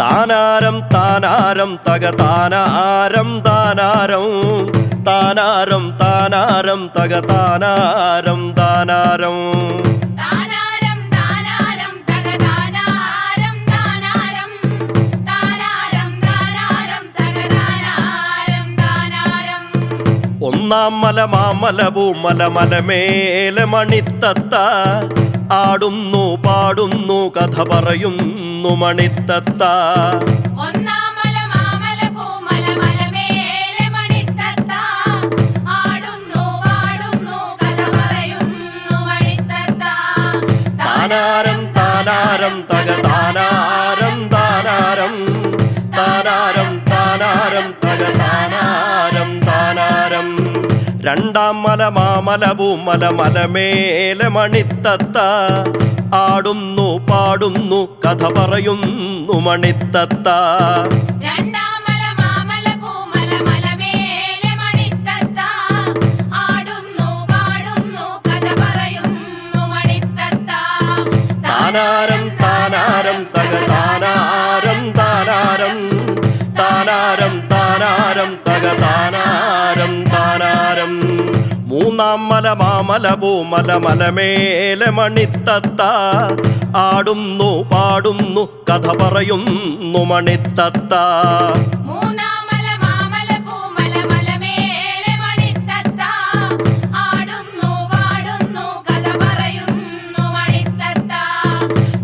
താനാരം താനാരം തക താനാരം താനാരം. താനാരം താനാരം തക താനാരം താനാരം. ഒന്നാം മല മാമല പൂമല മലമേലെ മണിത്തത്ത. ആടുന്നു പാടുന്നു കഥ പറയുന്നു മണിത്തത്ത. താനാരം താനാരം തക താനാരം താനാരം. താനാരം താനാരം തക രണ്ടാം മല മാമല പൂമല മലമേലെ മണിത്തത്ത. ആടുന്നു പാടുന്നു കഥ പറയുന്നു മണിത്തത്ത. താനാരം താനാരം തക മൂന്നാം മല മാമല ഭൂമല മലമേലെ മണിത്തത്ത. ആടുന്നു പാടുന്നു കഥ പറയുന്നു മണിത്തത്ത. മൂന്നാമല മാമല പൂമല മലമേലെ മണിത്തത്ത. ആടുന്നു പാടുന്നു കഥ പറയുന്നു മണിത്തത്ത.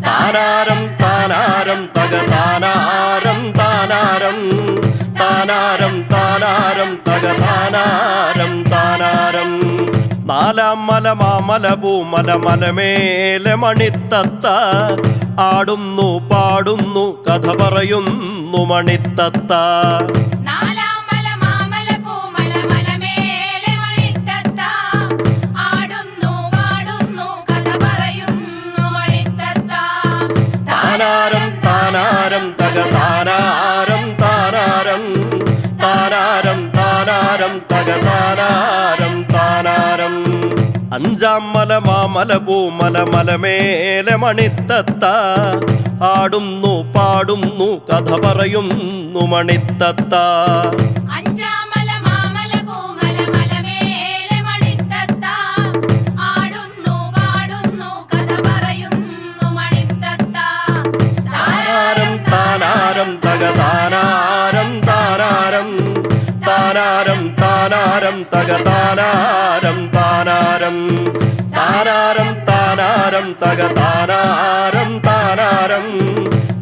താനാരം താനാരം തക താനാരം താനാരം. താനാരം താനാരം തക താനാരം. നാലാമല മാമല പൂമല മലമേലെ മണിത്തത്ത. ആടുന്നു പാടുന്നു കഥ പറയുന്നു മണിത്തത്ത. താനാരം താനാരം തക അഞ്ചാം മല മാമല പൂമല മലമേലെ മണിത്തത്ത. ആടുന്നു പാടുന്നു കഥ പറയുന്നു മണിത്തത്ത. താനാരം താനാരം തക താനാരം താരാരം തക താരാരം താരാരം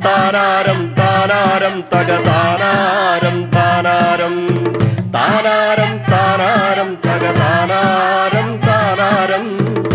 താരാരം താരാരം തക താരാരം താരാരം താരാരം.